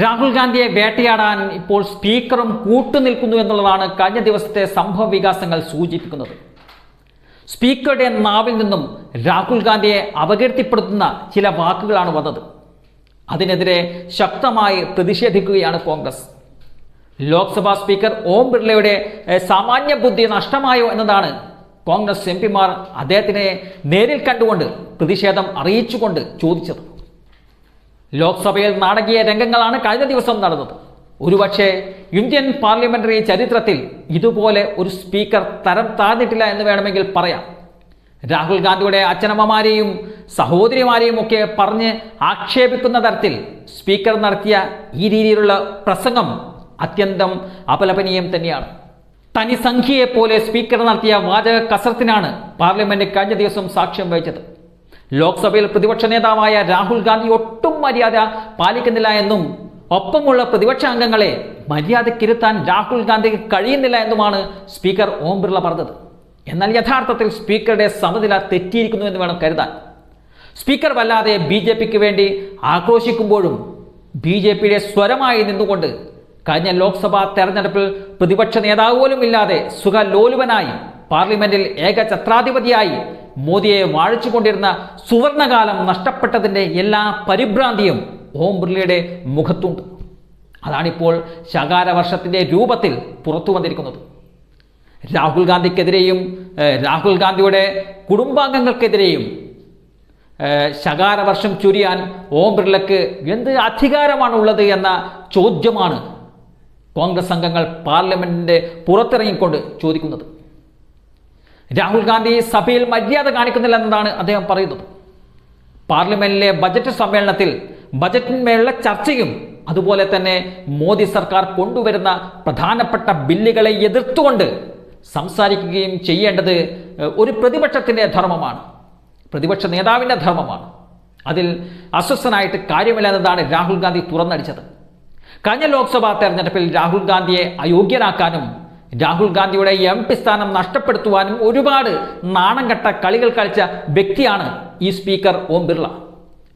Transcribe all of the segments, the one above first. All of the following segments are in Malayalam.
രാഹുൽ ഗാന്ധിയെ വേട്ടയാടാൻ ഇപ്പോൾ സ്പീക്കറും കൂട്ടുനിൽക്കുന്നു എന്നുള്ളതാണ് കഴിഞ്ഞ ദിവസത്തെ സംഭവ വികാസങ്ങൾ സൂചിപ്പിക്കുന്നത്. സ്പീക്കറുടെ നാവിൽ നിന്നും രാഹുൽ ഗാന്ധിയെ അപകീർത്തിപ്പെടുത്തുന്ന ചില വാക്കുകളാണ് വന്നത്. അതിനെതിരെ ശക്തമായി പ്രതിഷേധിക്കുകയാണ് കോൺഗ്രസ്. ലോക്സഭാ സ്പീക്കർ ഓം ബിർളയുടെ സാമാന്യ ബുദ്ധി നഷ്ടമായോ എന്നതാണ് കോൺഗ്രസ് എം പിമാർ അദ്ദേഹത്തിനെ നേരിൽ കണ്ടുകൊണ്ട് പ്രതിഷേധം അറിയിച്ചുകൊണ്ട് ചോദിച്ചത്. ലോക്സഭയിൽ നാടകീയ രംഗങ്ങളാണ് കഴിഞ്ഞ ദിവസം നടന്നത്. ഒരുപക്ഷെ ഇന്ത്യൻ പാർലമെന്ററി ചരിത്രത്തിൽ ഇതുപോലെ ഒരു സ്പീക്കർ തരം താഴ്ന്നിട്ടില്ല എന്ന് വേണമെങ്കിൽ പറയാം. രാഹുൽ ഗാന്ധിയുടെ അച്ഛനമ്മമാരെയും സഹോദരിമാരെയും ഒക്കെ പറഞ്ഞ് ആക്ഷേപിക്കുന്ന തരത്തിൽ സ്പീക്കർ നടത്തിയ ഈ രീതിയിലുള്ള പ്രസംഗം അത്യന്തം അപലപനീയം തന്നെയാണ്. തനി സംഖ്യയെ പോലെ സ്പീക്കർ നടത്തിയ വാചക കസരത്തിനാണ് പാർലമെന്റ് കഴിഞ്ഞ ദിവസം സാക്ഷ്യം വഹിച്ചത്. ലോക്സഭയിൽ പ്രതിപക്ഷ നേതാവായ രാഹുൽ ഗാന്ധി ഒട്ടും മര്യാദ പാലിക്കുന്നില്ല എന്നും ഒപ്പമുള്ള പ്രതിപക്ഷ അംഗങ്ങളെ മര്യാദക്കിരുത്താൻ രാഹുൽ ഗാന്ധിക്ക് കഴിയുന്നില്ല എന്നുമാണ് സ്പീക്കർ ഓം ബിർള പറഞ്ഞത്. എന്നാൽ യഥാർത്ഥത്തിൽ സ്പീക്കറുടെ സമനില തെറ്റിയിരിക്കുന്നു എന്ന് വേണം കരുതാൻ. സ്പീക്കർ വല്ലാതെ ബി ജെ പിക്ക് വേണ്ടി ആക്രോശിക്കുമ്പോഴും ബി ജെ പിയുടെ സ്വരമായി നിന്നുകൊണ്ട് കഴിഞ്ഞ ലോക്സഭാ തെരഞ്ഞെടുപ്പിൽ പ്രതിപക്ഷ നേതാവ് പോലും ഇല്ലാതെ സുഖലോലുപനായി പാർലമെന്റിൽ ഏക ഛത്രാധിപതിയായി മോദിയെ വാഴിച്ചുകൊണ്ടിരുന്ന സുവർണകാലം നഷ്ടപ്പെട്ടതിന്റെ എല്ലാ പരിഭ്രാന്തിയും ഓം ബിർളയുടെ മുഖത്തുണ്ട്. അതാണിപ്പോൾ ശകാരവർഷത്തിന്റെ രൂപത്തിൽ പുറത്തു വന്നിരിക്കുന്നത്. രാഹുൽ ഗാന്ധിക്കെതിരെയും രാഹുൽ ഗാന്ധിയുടെ കുടുംബാംഗങ്ങൾക്കെതിരെയും ശകാര ശകാരവർഷം ചുരിയാൻ ഓം ബിർളയ്ക്ക് എന്ത് അധികാരമാണുള്ളത് എന്ന ചോദ്യമാണ് കോൺഗ്രസ് അംഗങ്ങൾ പാർലമെന്റിന്റെ പുറത്തിറങ്ങിക്കൊണ്ട് ചോദിക്കുന്നത്. രാഹുൽ ഗാന്ധി സഭയിൽ മര്യാദ കാണിക്കുന്നില്ല എന്നതാണ് അദ്ദേഹം പറയുന്നത്. പാർലമെന്റിലെ ബജറ്റ് സമ്മേളനത്തിൽ ബജറ്റിന്മേലുള്ള ചർച്ചയും അതുപോലെ തന്നെ മോദി സർക്കാർ കൊണ്ടുവരുന്ന പ്രധാനപ്പെട്ട ബില്ലുകളെ എതിർത്തുകൊണ്ട് സംസാരിക്കുകയും ചെയ്യേണ്ടത് ഒരു പ്രതിപക്ഷത്തിന്റെ ധർമ്മമാണ്. പ്രതിപക്ഷ നേതാവിന്റെ ധർമ്മമാണ്. അതിൽ അസ്വസ്ഥനായിട്ട് കാര്യമില്ല എന്നതാണ് രാഹുൽ ഗാന്ധി തുറന്നടിച്ചത്. കഴിഞ്ഞ ലോക്സഭാ തെരഞ്ഞെടുപ്പിൽ രാഹുൽ ഗാന്ധിയെ അയോഗ്യനാക്കാനും രാഹുൽ ഗാന്ധിയുടെ എം പി സ്ഥാനം നഷ്ടപ്പെടുത്തുവാനും ഒരുപാട് നാണം കെട്ട കളികൾ കളിച്ച വ്യക്തിയാണ് ഈ സ്പീക്കർ ഓം ബിർള.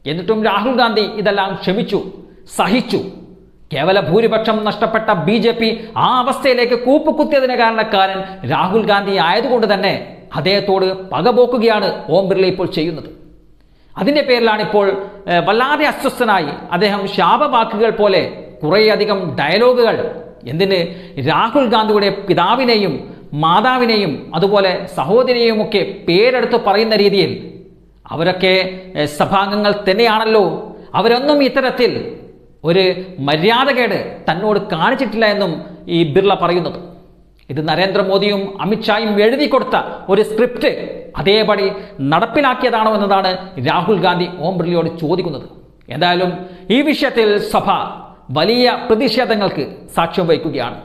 എന്നിട്ടും രാഹുൽ ഗാന്ധി ഇതെല്ലാം ക്ഷമിച്ചു സഹിച്ചു. കേവല ഭൂരിപക്ഷം നഷ്ടപ്പെട്ട ബി ജെ പി ആ അവസ്ഥയിലേക്ക് കൂപ്പുകുത്തിയതിന് കാരണക്കാരൻ രാഹുൽ ഗാന്ധി ആയതുകൊണ്ട് തന്നെ അദ്ദേഹത്തോട് പകപോക്കുകയാണ് ഓം ബിർള ഇപ്പോൾ ചെയ്യുന്നത്. അതിന്റെ പേരിലാണ് ഇപ്പോൾ വല്ലാതെ അസ്വസ്ഥനായി അദ്ദേഹം ശാപവാക്കുകൾ പോലെ കുറേയധികം ഡയലോഗുകൾ എന്തിന്? രാഹുൽ ഗാന്ധിയുടെ പിതാവിനെയും മാതാവിനെയും അതുപോലെ സഹോദരിയെയും ഒക്കെ പേരെടുത്ത് പറയുന്ന രീതിയിൽ അവരൊക്കെ സഭാംഗങ്ങൾ തന്നെയാണല്ലോ. അവരൊന്നും ഇത്തരത്തിൽ ഒരു മര്യാദകേട് തന്നോട് കാണിച്ചിട്ടില്ല എന്നും ഈ ബിർള പറയുന്നത്. ഇത് നരേന്ദ്രമോദിയും അമിത്ഷായും എഴുതി കൊടുത്ത ഒരു സ്ക്രിപ്റ്റ് അതേപടി നടപ്പിലാക്കിയതാണോ എന്നതാണ് രാഹുൽ ഗാന്ധി ഓം ബിർളയോട് ചോദിക്കുന്നത്. എന്തായാലും ഈ വിഷയത്തിൽ സഭ വലിയ പ്രതിഷേധങ്ങൾക്ക് സാക്ഷ്യം വഹിക്കുകയാണ്.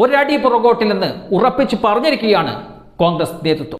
ഒരടി പുറകോട്ടിൽ നിന്ന് ഉറപ്പിച്ചു പറഞ്ഞിരിക്കുകയാണ് കോൺഗ്രസ് നേതൃത്വം.